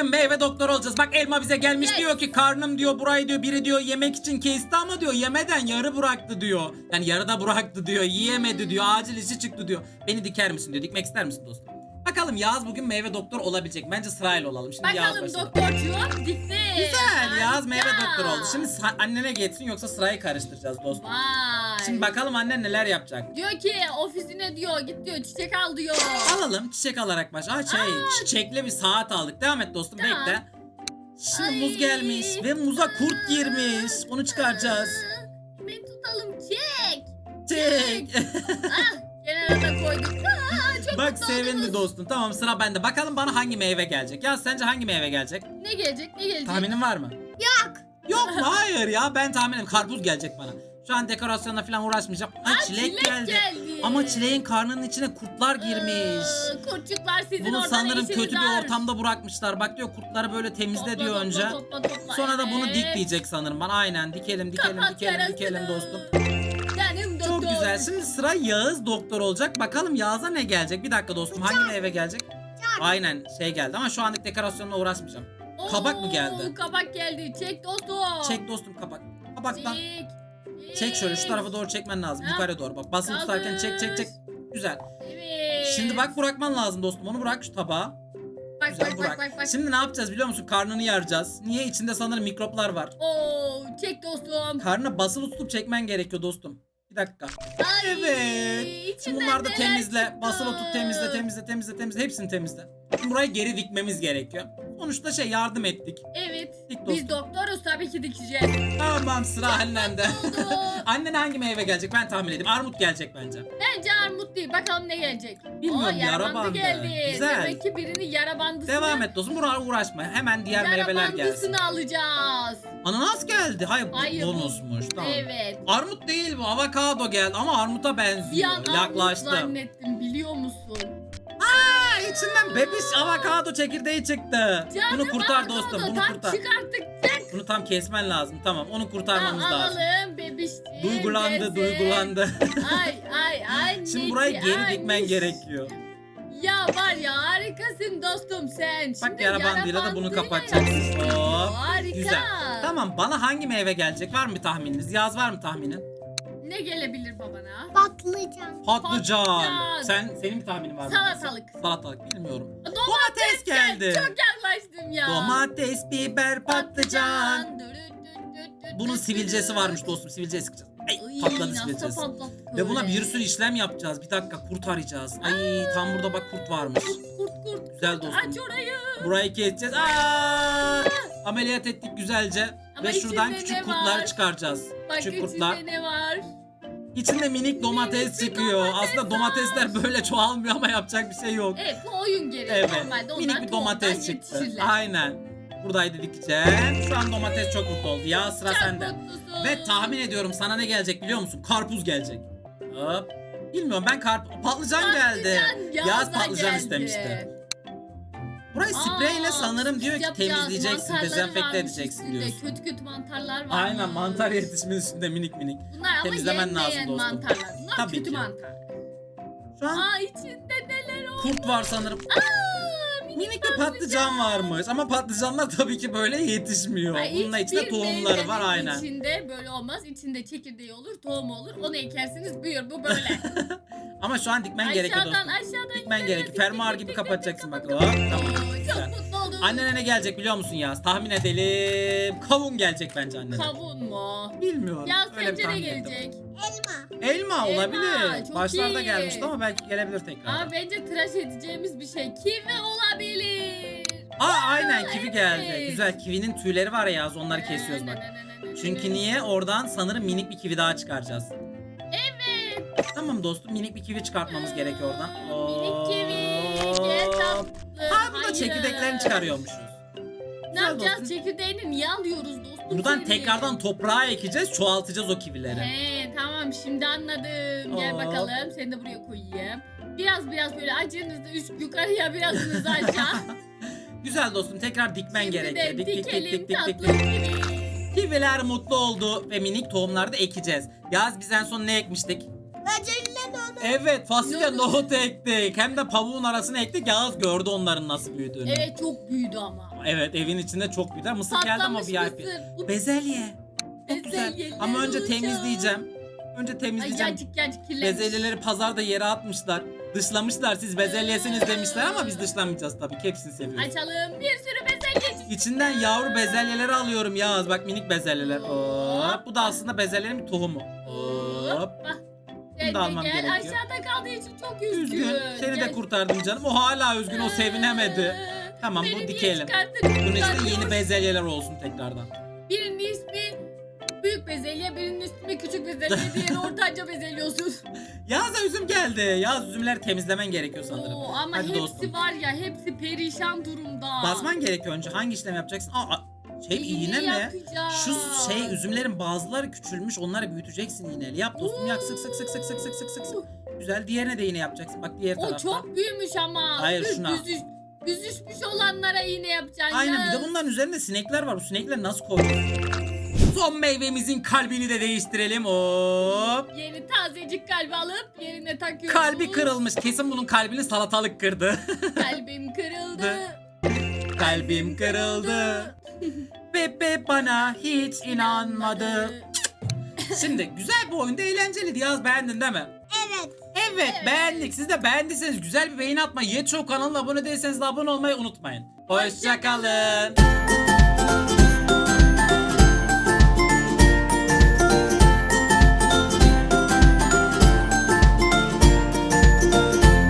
Bugün meyve doktoru olacağız. Bak elma bize gelmiş Yes. diyor ki karnım diyor burayı diyor biri diyor yemek için kesti ama diyor yemeden yarı bıraktı diyor. Yani yarıda bıraktı diyor yiyemedi diyor acil işi çıktı diyor. Beni diker misin diyor. Dikmek ister misin dostum? Bakalım Yağız bugün meyve doktor olabilecek. Bence sırayla olalım. Şimdi Yağız Bakalım başladı. doktorcuğum dikti. Güzel Yağız meyve doktoru oldu. Şimdi sa- annene geçsin yoksa sırayı karıştıracağız dostum. Vay. Şimdi bakalım annen neler yapacak. Diyor ki ofisine diyor git diyor çiçek al diyor. Alalım çiçek alarak baş. Aa şey çiçekli bir saat aldık. Devam et dostum Tamam. bekle. Şimdi Ay. muz gelmiş ve muza kurt girmiş. Onu çıkaracağız. Hemen tutalım çek. Çek. ah kenara da koyduk. Aa, çok Bak mutlu sevindi oldunuz. dostum. Tamam sıra bende. Bakalım bana hangi meyve gelecek. Ya sence hangi meyve gelecek? Ne gelecek ne gelecek? Tahminin var mı? Yok. Yok mu? Hayır ya ben tahminim. Karpuz gelecek bana. Şu an dekorasyonla falan uğraşmayacağım. Ay Aa, çilek, geldi. geldi. Ama çileğin karnının içine kurtlar girmiş. Aa, Kurtçuklar sizin Bunu oradan sanırım kötü bir ortamda bırakmışlar. Bak diyor kurtları böyle temizle Topla, diyor topla, önce. Topla, topla, Sonra da bunu dik evet. diyecek sanırım bana. Aynen dikelim dikelim Kapat dikelim yarasını. dikelim dostum. Canım doktor. Çok güzel. Şimdi sıra Yağız doktor olacak. Bakalım Yağız'a ne gelecek? Bir dakika dostum. Hangi meyve gelecek? Aynen şey geldi ama şu anlık dekorasyonla uğraşmayacağım. kabak mı Oo, geldi? Kabak geldi. Çek dostum. Çek dostum kabak. Kabaktan. Çek. Çek şöyle şu tarafa doğru çekmen lazım. Ha. Yukarı doğru bak. Basılı tutarken çek çek çek. Güzel. Evet. Şimdi bak bırakman lazım dostum. Onu bırak şu tabağa. Bak Güzel bak bırak. bak bak bak. Şimdi ne yapacağız biliyor musun? Karnını yaracağız. Niye? İçinde sanırım mikroplar var. Oo, çek dostum. Karnına basılı tutup çekmen gerekiyor dostum. Bir dakika. Ay, Evet. Şimdi bunları da temizle. çıktı. Basılı tut temizle temizle temizle temizle. Hepsini temizle. Şimdi burayı geri dikmemiz gerekiyor. Sonuçta şey yardım ettik. Evet. Dik dostum. Biz doktoruz tabii ki dikeceğiz. Tamam sıra annende. Oldu. Annen hangi meyve gelecek ben tahmin edeyim. Armut gelecek bence. Bence armut değil. Bakalım ne gelecek. Bilmiyorum, Oo, yara yara bandı geldi. Güzel. Demek ki birini yara bandısını... Devam et dostum. Buna uğraşma. Hemen diğer Yara meyveler gelsin. bandısını alacağız. Ananas geldi. Hayır, Hayır, bu- bonusmuş. Tamam. Evet. Armut değil bu. Avokado geldi ama armuta Bir benziyor. an armut Yaklaştım. zannettim biliyor musun? İçinden bebiş avokado çekirdeği çıktı. Canım bunu kurtar dostum. Bunu tam kurtar. çıkarttık. Bunu tam kesmen lazım. Tamam onu kurtarmamız Al- lazım. Alalım bebişciğim. Duygulandı, gelsin. duygulandı. Ay ay ay. Şimdi burayı geri ay, dikmen gerekiyor. Ya var ya harikasın dostum sen. Bak Şimdi yara bandıyla da bunu kapatacaksın. Hop. Harika. Güzel. Tamam bana hangi meyve gelecek? Var mı tahmininiz? Yaz var mı tahminin? Ne gelebilir babana? Patlıcan. Patlıcan. Patlıcan. Sen senin bir tahminin var mı? Salatalık. Salatalık bilmiyorum. Domates, Domates geldi. Çok yaklaştım ya. Domates, biber, patlıcan. Dü- dü- dü- dü- Bunun sivilcesi varmış dostum. Sivilce sıkacağız. Ay, Ay, patladı sivilcesi. Ve buna bir sürü işlem yapacağız. Bir dakika kurt arayacağız. Ay tam burada bak kurt varmış. Kurt kurt kurt. Güzel dostum. Aç orayı. Burayı keseceğiz. Aa! Ameliyat ettik güzelce. Ama Ve şuradan küçük ne kurtları var? çıkaracağız. Bak küçük kurtlar. içinde ne var? İçinde minik domates çıkıyor. Aslında domatesler böyle çoğalmıyor ama yapacak bir şey yok. Evet bu oyun gereği. Evet. Normalde onlar Minik bir domates tohumdan çıktı. yetişirler. Aynen. Buradaydı dikeceğim. Şu an domates çok mutlu oldu. Ya sıra Çok sende. mutlusun. Ve tahmin ediyorum sana ne gelecek biliyor musun? Karpuz gelecek. Hop. Bilmiyorum ben karp patlıcan geldi. Patlıcan, Yaz Yağız'a patlıcan geldi. istemişti. Burayı Aa, spreyle sanırım diyor ki yapacağız. temizleyeceksin, Mantarları dezenfekte varmış edeceksin üstünde. diyorsun. Kötü kötü mantarlar var. Aynen mantar yetişmiş üstünde minik minik. Bunlar ama Temizlemen yenmeyen lazım dostum. mantarlar. Bunlar Tabii kötü ki. mantar. Şu an Aa içinde neler oldu? kurt var sanırım. Aa, minik, bir patlıcan varmış ama patlıcanlar tabii ki böyle yetişmiyor. Ay, Bunun içinde hiçbir tohumları var meyvenin aynen. İçinde böyle olmaz. İçinde çekirdeği olur, tohum olur. Onu ekersiniz büyür. Bu böyle. Ama şu an dikmen gerekiyor aşağıdan dostum. aşağıdan. Dikmen yukarı gerekiyor. dik, Fermuar dik, gibi dik, kapatacaksın dik, bak. Hop, dik. tamam. Annene ne gelecek biliyor musun Yaz? Tahmin edelim. Kavun gelecek bence annene. Kavun mu? Bilmiyorum. Ya Öyle bir sence ne tahmin ettim. gelecek? Elma. Elma olabilir. çok Başlarda iyi. gelmişti ama belki gelebilir tekrar. Aa bence tıraş edeceğimiz bir şey. Kivi olabilir. Aa aynen kivi geldi. evet. Güzel kivinin tüyleri var ya Yaz onları kesiyoruz bak. Çünkü niye? Oradan sanırım minik bir kivi daha çıkaracağız. Evet. Tamam dostum minik bir kivi çıkartmamız gerekiyor oradan. Minik kivi. Burada Hayır. çekirdeklerini çıkarıyormuşuz. Ne Güzel yapacağız? dostum. Çekirdeğini niye alıyoruz dostum? Buradan seni? tekrardan toprağa ekeceğiz, çoğaltacağız o kivileri. He tamam şimdi anladım. Gel Hop. bakalım. Seni de buraya koyayım. Biraz biraz böyle acınızı üst yukarıya birazınız aşağı. Güzel dostum tekrar dikmen Şimdi gerekiyor. de Dik dik dik dikelim dik dik dik. tatlı dik. kivi. Kiviler mutlu oldu ve minik tohumları da ekeceğiz. Yaz biz en son ne ekmiştik? Onu. Evet fasulye Nohut. nohut ektik. Hem de pavuğun arasına ektik. Yağız gördü onların nasıl büyüdüğünü. Evet çok büyüdü ama. Evet evin içinde çok güzel. Mısır geldi ama Patlamış VIP. mısır. Bu Bezelye. Çok güzel. bezelyeler Ama önce olacak. temizleyeceğim. Önce Ay temizleyeceğim. yacık yacık kirlenmiş. Bezelyeleri pazarda yere atmışlar. Dışlamışlar siz bezelyesiniz demişler ama biz dışlamayacağız tabii ki hepsini seviyoruz. Açalım bir sürü bezelye. İçinden yavru bezelyeleri alıyorum Yağız. Bak minik bezelyeler. Hop. Bu da aslında bezelyenin bir tohumu. Gel, almam gel. gerekiyor. Aşağıda kaldığı için çok üzgün. Üzgün. Seni de kurtardım canım. O hala üzgün. O sevinemedi. Ee, Tamam, bu beni niye dikelim. çıkarttın? Bunun Kurtarmıyor. yeni bezelyeler olsun tekrardan. Birinin ismi büyük bezelye, birinin ismi küçük bezelye, diğeri ortanca bezelye olsun. Yağız'a üzüm geldi. Yağız üzümleri temizlemen gerekiyor sanırım. Oo, ama Hadi hepsi dostum. var ya, hepsi perişan durumda. Basman gerekiyor önce. Hangi işlem yapacaksın? Aa, şey iğne mi? Şu şey üzümlerin bazıları küçülmüş. Onları büyüteceksin iğneyle. Yap dostum yak sık sık sık sık sık sık sık sık sık. Güzel. Diğerine de iğne yapacaksın. Bak diğer O tarafta. çok büyümüş ama. Hayır, şuna. Büzüşmüş olanlara iğne yapacaksın. Aynen bir de bunların üzerinde sinekler var. Bu sinekleri nasıl koyuyoruz? Son meyvemizin kalbini de değiştirelim. Hop. Yeni tazecik kalbi alıp yerine takıyoruz. Kalbi kırılmış. Kesin bunun kalbini salatalık kırdı. Kalbim kırıldı. Kalbim kırıldı. Pepe bana hiç inanmadı. Şimdi güzel bir oyunda eğlenceliydi. Yaz beğendin değil mi? Evet. Evet, beğendik. Siz de beğendiyseniz güzel bir beğeni atmayı, Yetşo kanalına abone değilseniz de abone olmayı unutmayın. Hoşçakalın.